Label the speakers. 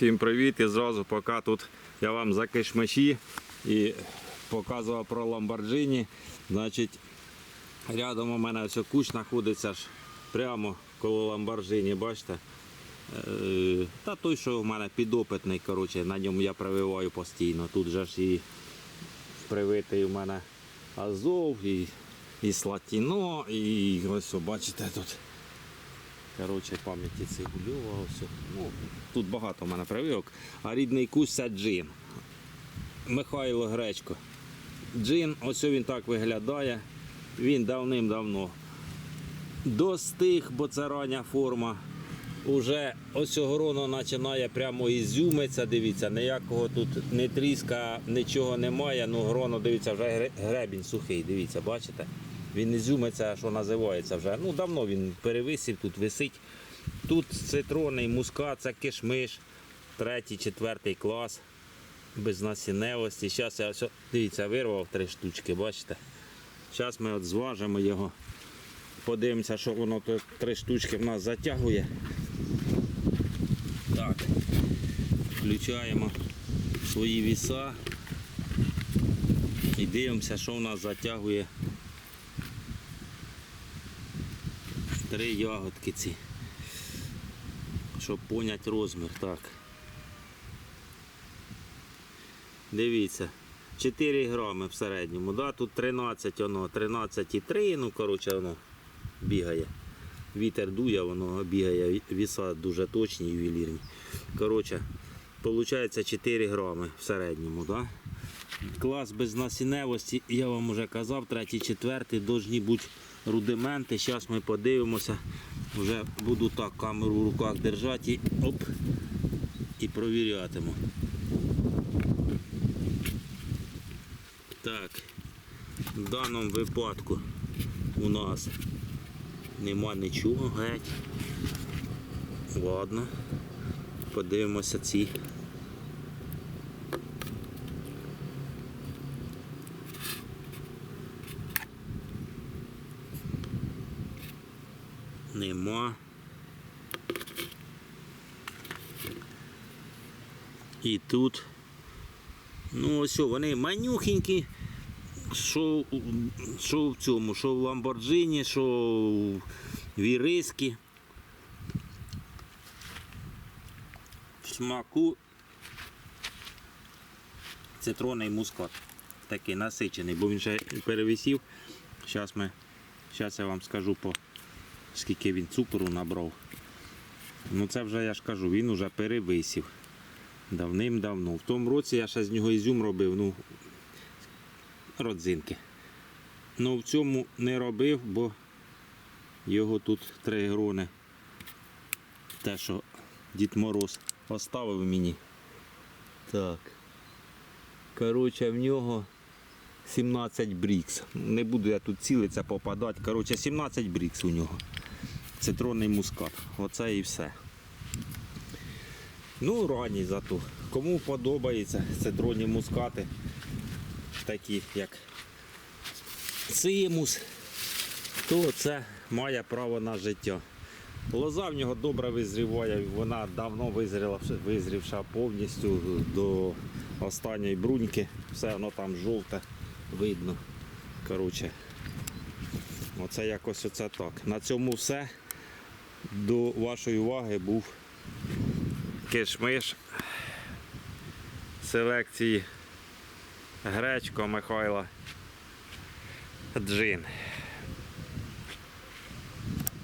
Speaker 1: Всім привіт і зразу поки тут я вам за кишмиші і показував про Ламборджині. Значить, рядом у мене ось кущ знаходиться ж прямо коло Ламборджині, бачите? Е, Та той, що в мене підопитний, коротше, на ньому я прививаю постійно. Тут же ж і привитий у мене Азов, і, і Слатіно, і ось, бачите, тут Коротше, пам'яті Цигульова. Ось. Ну, тут багато в мене прививок. А рідний кусь це джин. Михайло Гречко. Джин, ось він так виглядає. Він давним-давно достиг, бо це рання форма. Уже ось гроно починає прямо ізюмиться, дивіться, ніякого тут не тріска, нічого немає. Ну гроно, дивіться, вже гребінь сухий, дивіться, бачите? Він ізюмиться, що називається вже. Ну давно він перевисів, тут висить. Тут цитронний мускат, це кишмиш, третій, четвертий клас. Без насінневості. Зараз я дивіться, вирвав три штучки, бачите? Зараз ми от зважимо його. Подивимося, що воно тут три штучки в нас затягує. Так. Включаємо свої віса і дивимося, що в нас затягує три ягодки ці. Щоб поняти розмір. Так. Дивіться. 4 грами в середньому. Да? Тут 13, воно, 13,3, ну коротше воно бігає. Вітер дує, воно бігає, віса дуже точні ювелірні. Коротше, виходить 4 грами в середньому. Да? Клас без насінневості, я вам вже казав, третій, четвертий, повинні бути рудименти. Зараз ми подивимося. Вже буду так камеру в руках держати і, оп, і провірятиму. Так, в даному випадку у нас нема нічого геть. Ладно, подивимося ці. Нема. І тут. Ну ось вони манюхенькі. Що, що в цьому, що в Ламборджині, що в Іриски. В смаку цитронний мускат. Такий насичений, бо він ще перевісів. Зараз ми, зараз я вам скажу по скільки він цукру набрав. Ну це вже я ж кажу, він вже перевисів. Давним-давно. В тому році я ще з нього ізюм робив, ну, родзинки. Ну в цьому не робив, бо його тут три грони. Те, що Дід Мороз поставив мені. Так. Коротше, в нього 17 брікс. Не буду я тут цілиться попадати. Коротше, 17 брікс у нього. Цитронний мускат. Оце і все. Ну, ранній зато. Кому подобається цитронні мускати, такі як цимус, то це має право на життя. Лоза в нього добре визріває, вона давно визріла, визрівша повністю до останньої бруньки. Все воно там жовте, видно. Коротше, оце якось оце так. На цьому все. До вашої уваги був кишмиш селекції Гречко Михайла Джин.